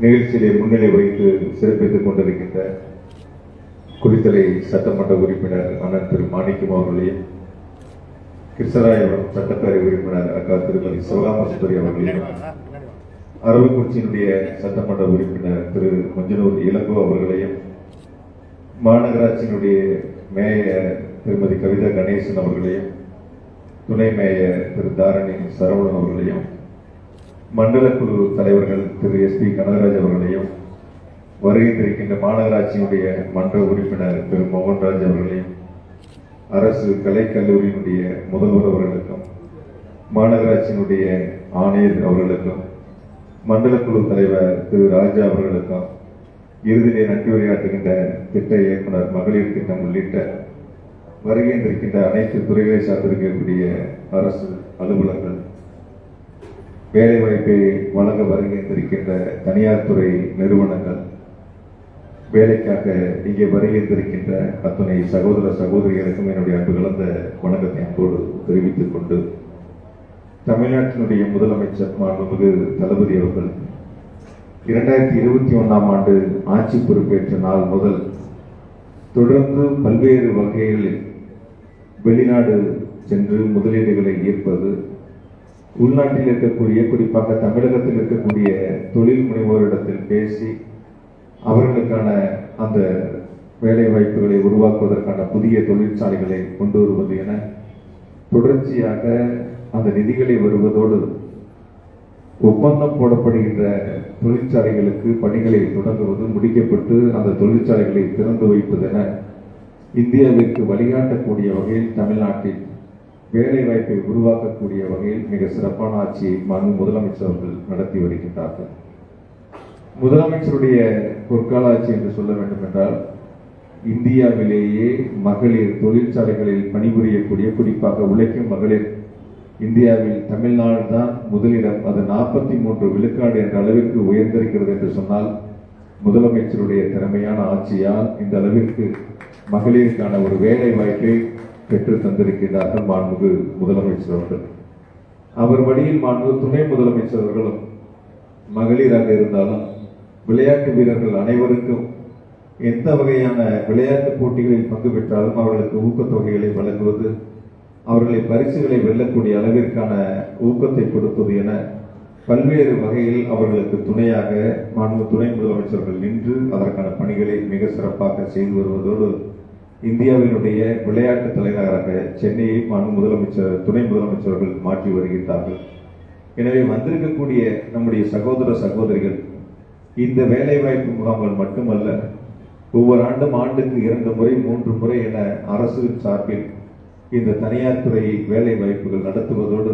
நிகழ்ச்சியிலே முன்னிலை வைத்து சிறப்பித்துக் கொண்டிருக்கின்ற குறித்தலை சட்டமன்ற உறுப்பினர் அண்ணன் திரு மாணிக்கம் அவர்களையும் கிருஷ்ணராயபுரம் சட்டப்பேரவை உறுப்பினர் அக்கா திருமதி சிவகாமசுந்தரி அவர்களையும் அரவக்குறிச்சியினுடைய சட்டமன்ற உறுப்பினர் திரு மஞ்சனூர் இளங்கோ அவர்களையும் மாநகராட்சியினுடைய மேயர் திருமதி கவிதா கணேசன் அவர்களையும் துணை மேயர் திரு தாரணி சரவணன் அவர்களையும் மண்டல குழு தலைவர்கள் திரு எஸ் பி கனகராஜ் அவர்களையும் வருகின்றிருக்கின்ற மாநகராட்சியினுடைய மன்ற உறுப்பினர் திரு மோகன்ராஜ் அவர்களையும் அரசு கலைக்கல்லூரியினுடைய முதல்வர் அவர்களுக்கும் மாநகராட்சியினுடைய ஆணையர் அவர்களுக்கும் மண்டல குழு தலைவர் திரு ராஜா அவர்களுக்கும் இறுதியிலே நன்றி உரையாற்றுகின்ற திட்ட இயக்குனர் மகளிர் திட்டம் உள்ளிட்ட வருகின்றிருக்கின்ற அனைத்து துறைகளை சார்ந்திருக்கக்கூடிய அரசு அலுவலர்கள் வேலைவாய்ப்பை வழங்க வருகின்றிருக்கின்ற தனியார் துறை நிறுவனங்கள் வேலைக்காக இங்கே வருகின்றிருக்கின்ற அத்துணை சகோதர சகோதரிகளுக்கும் என்னுடைய அன்பு கலந்த வணக்கத்தை அன்போடு தெரிவித்துக் கொண்டு தமிழ்நாட்டினுடைய முதலமைச்சர் மாண்புமிகு தளபதி அவர்கள் இரண்டாயிரத்தி இருபத்தி ஒன்றாம் ஆண்டு ஆட்சி பொறுப்பேற்ற நாள் முதல் தொடர்ந்து பல்வேறு வகைகளில் வெளிநாடு சென்று முதலீடுகளை ஈர்ப்பது உள்நாட்டில் இருக்கக்கூடிய குறிப்பாக தமிழகத்தில் இருக்கக்கூடிய தொழில் முனைவோரிடத்தில் பேசி அவர்களுக்கான அந்த வேலை வாய்ப்புகளை உருவாக்குவதற்கான புதிய தொழிற்சாலைகளை கொண்டு வருவது என தொடர்ச்சியாக அந்த நிதிகளை வருவதோடு ஒப்பந்தம் போடப்படுகின்ற தொழிற்சாலைகளுக்கு பணிகளை தொடங்குவது முடிக்கப்பட்டு அந்த தொழிற்சாலைகளை திறந்து வைப்பது என இந்தியாவிற்கு வழிகாட்டக்கூடிய வகையில் தமிழ்நாட்டில் வேலை வாய்ப்பை உருவாக்கக்கூடிய வகையில் மிக சிறப்பான ஆட்சியை மாண்பு முதலமைச்சர் அவர்கள் நடத்தி வருகின்றார்கள். முதலமைச்சருடைய பொற்கால ஆட்சி என்று சொல்ல வேண்டும் என்றால் இந்தியாவிலேயே மகளிர் தொழிற்சாலைகளில் பணிபுரியக்கூடிய குறிப்பாக உழைக்கும் மகளிர் இந்தியாவில் தமிழ்நாடு தான் முதலிடம். அது நாற்பத்தி மூன்று விழுக்காடு என்ற அளவிற்கு உயர்ந்திருக்கிறது என்று சொன்னால் முதலமைச்சருடைய திறமையான ஆட்சியால் இந்த அளவிற்கு மகளிருக்கான ஒரு வேலை வாய்ப்பை பெற்று தந்திருக்கிறார்கள் மாண்புகு முதலமைச்சர் அவர்கள். அவர் வழியில் மாண்பு துணை முதலமைச்சர் அவர்களும் மகளிராக இருந்தாலும் விளையாட்டு வீரர்கள் அனைவருக்கும் எந்த வகையான விளையாட்டு போட்டிகளில் பங்கு பெற்றாலும் அவர்களுக்கு ஊக்கத்தொகைகளை வழங்குவது அவர்களை பரிசுகளை வெல்லக்கூடிய அளவிற்கான ஊக்கத்தை கொடுப்பது என பல்வேறு வகையில் அவர்களுக்கு துணையாக மாண்பு துணை முதலமைச்சர்கள் நின்று அதற்கான பணிகளை மிக சிறப்பாக செய்து வருவதோடு இந்தியாவினுடைய விளையாட்டு தலைநகராக சென்னையை மாண்பு முதலமைச்சர் துணை முதலமைச்சர்கள் மாற்றி வருகின்றார்கள். எனவே வந்திருக்கக்கூடிய நம்முடைய சகோதர சகோதரிகள் இந்த வேலைவாய்ப்பு முகாம்கள் மட்டுமல்ல ஒவ்வொரு ஆண்டும் ஆண்டுக்கு இரண்டு முறை மூன்று முறை என அரசு சார்பில் இந்த தனியார் துறை வேலை வாய்ப்புகள் நடத்துவதோடு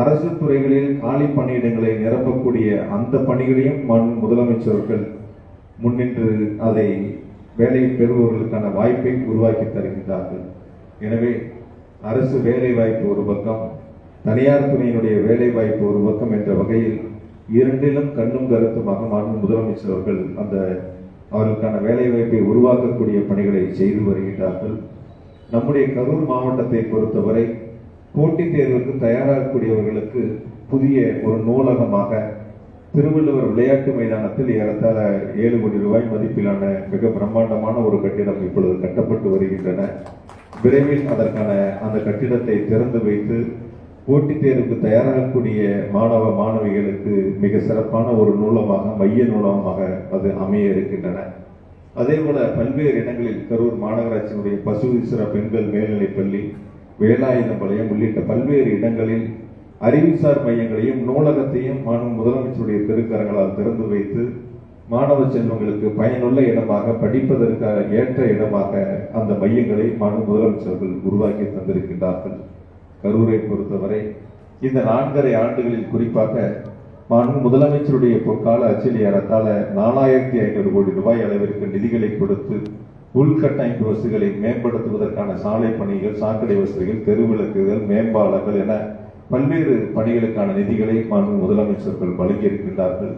அரசு துறைகளில் காலி பணியிடங்களை நிரப்பக்கூடிய அந்த பணிகளையும் முதலமைச்சர்கள் முன்னின்று அதை வேலை பெறுபவர்களுக்கான வாய்ப்பை உருவாக்கி தருகின்றார்கள். எனவே அரசு வேலை வாய்ப்பு ஒரு பக்கம் தனியார் துறையினுடைய வேலை வாய்ப்பு ஒரு பக்கம் என்ற வகையில் இரண்டிலும் கண்ணும் கருத்துமாக மாண்பு முதலமைச்சர் அவர்கள் அந்த அவர்களுக்கான வேலை வாய்ப்பை உருவாக்கக்கூடிய பணிகளை செய்து வருகின்றார்கள். நம்முடைய கரூர் மாவட்டத்தை பொறுத்தவரை போட்டித் தேர்வுக்கு தயாராகக்கூடியவர்களுக்கு புதிய ஒரு நூலகமாக திருவள்ளுவர் விளையாட்டு மைதானத்தில் ஏறத்தாழ ஏழு கோடி ரூபாய் மதிப்பிலான மிக பிரம்மாண்டமான ஒரு கட்டிடம் இப்பொழுது கட்டப்பட்டு வருகின்றன. விரைவில் அதற்கான அந்த கட்டிடத்தை திறந்து வைத்து போட்டித் தேர்வுக்கு தயாராகக்கூடிய மாணவ மாணவிகளுக்கு மிக சிறப்பான ஒரு நூலமாக மைய நூலகமாக அது அமைய இருக்கின்றன. அதே போல பல்வேறு இடங்களில் கரூர் மாநகராட்சியினுடைய பசுவிசிற பெண்கள் மேல்நிலைப் பள்ளி வேலாயுதம்பாளையம் உள்ளிட்ட பல்வேறு இடங்களில் அறிவுசார் மையங்களையும் நூலகத்தையும் மாண்பு முதலமைச்சருடைய திருக்கரங்களால் திறந்து வைத்து மாணவ செல்வங்களுக்கு பயனுள்ள இடமாக படிப்பதற்காக ஏற்ற இடமாக அந்த மையங்களை மாண்பு முதலமைச்சர்கள் உருவாக்கி தந்திருக்கின்றார்கள். கரூரை பொறுத்தவரை இந்த நான்கரை ஆண்டுகளில் குறிப்பாக மாண்பு முதலமைச்சருடைய பொற்கால அச்சில் ஏறத்தாழ நாலாயிரத்தி ஐநூறு கோடி ரூபாய் அளவிற்கு நிதிகளை கொடுத்து உள்கட்டமைப்பு வசதிகளை மேம்படுத்துவதற்கான சாலை பணிகள் சாக்கடை வசதிகள் தெருவிளக்குகள் மேம்பாலங்கள் என பல்வேறு பணிகளுக்கான நிதிகளை மாண்பு முதலமைச்சர்கள் வழங்கியிருக்கின்றார்கள்.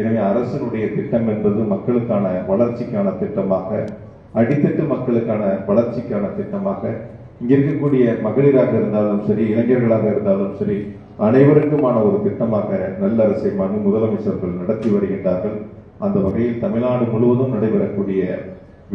எனவே அரசினுடைய திட்டம் என்பது மக்களுக்கான வளர்ச்சிக்கான திட்டமாக அடித்தட்டு மக்களுக்கான வளர்ச்சிக்கான திட்டமாக இங்க இருக்கக்கூடிய மகளிராக இருந்தாலும் சரி இளைஞர்களாக இருந்தாலும் சரி அனைவருக்குமான ஒரு திட்டமாக நல்ல அரசை மாண்பு முதலமைச்சர்கள் நடத்தி வருகின்றார்கள். அந்த வகையில் தமிழ்நாடு முழுவதும் நடைபெறக்கூடிய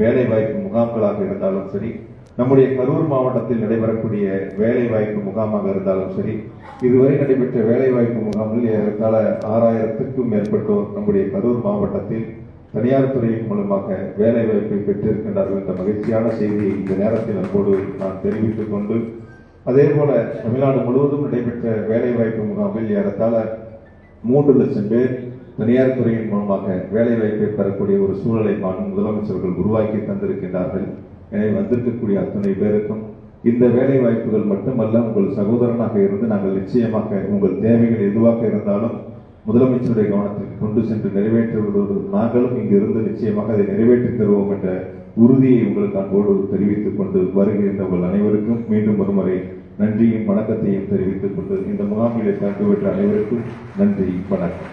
வேலை வாய்ப்பு முகாம்களாக இருந்தாலும் சரி நம்முடைய கரூர் மாவட்டத்தில் நடைபெறக்கூடிய வேலை வாய்ப்பு முகாமாக இருந்தாலும் சரி இதுவரை நடைபெற்ற வேலை வாய்ப்பு முகாமில் ஏறத்தாழ ஆறாயிரத்துக்கும் மேற்பட்டோர் நம்முடைய கரூர் மாவட்டத்தில் தனியார் துறையின் மூலமாக வேலை வாய்ப்பை பெற்றிருக்கின்றார்கள் என்ற மகிழ்ச்சியான செய்தியை இந்த நேரத்தில் அன்போடு நான் தெரிவித்துக் கொண்டு அதே போல தமிழ்நாடு முழுவதும் நடைபெற்ற வேலை வாய்ப்பு முகாமில் ஏறத்தாழ மூன்று லட்சம் பேர் தனியார் துறையின் மூலமாக வேலை வாய்ப்பை பெறக்கூடிய ஒரு சூழலை மாணும் முதலமைச்சர்கள் உருவாக்கி தந்திருக்கின்றார்கள். எனவே வந்திருக்கக்கூடிய அத்தனை பேருக்கும் இந்த வேலை வாய்ப்புகள் மட்டுமல்ல உங்கள் சகோதரனாக இருந்து நாங்கள் நிச்சயமாக உங்கள் தேவைகள் எதுவாக இருந்தாலும் முதலமைச்சருடைய கவனத்திற்கு கொண்டு சென்று நிறைவேற்றுவதோடு நாங்களும் இங்கு இருந்து நிச்சயமாக அதை நிறைவேற்றி தருவோம் என்ற உறுதியை உங்களுக்கு அன்போடு தெரிவித்துக் கொண்டு வருகின்ற உங்கள் அனைவருக்கும் மீண்டும் ஒருமுறை நன்றியும் வணக்கத்தையும் தெரிவித்துக் கொண்டு இந்த முகாமிலே கலந்து பெற்ற அனைவருக்கும் நன்றி வணக்கம்.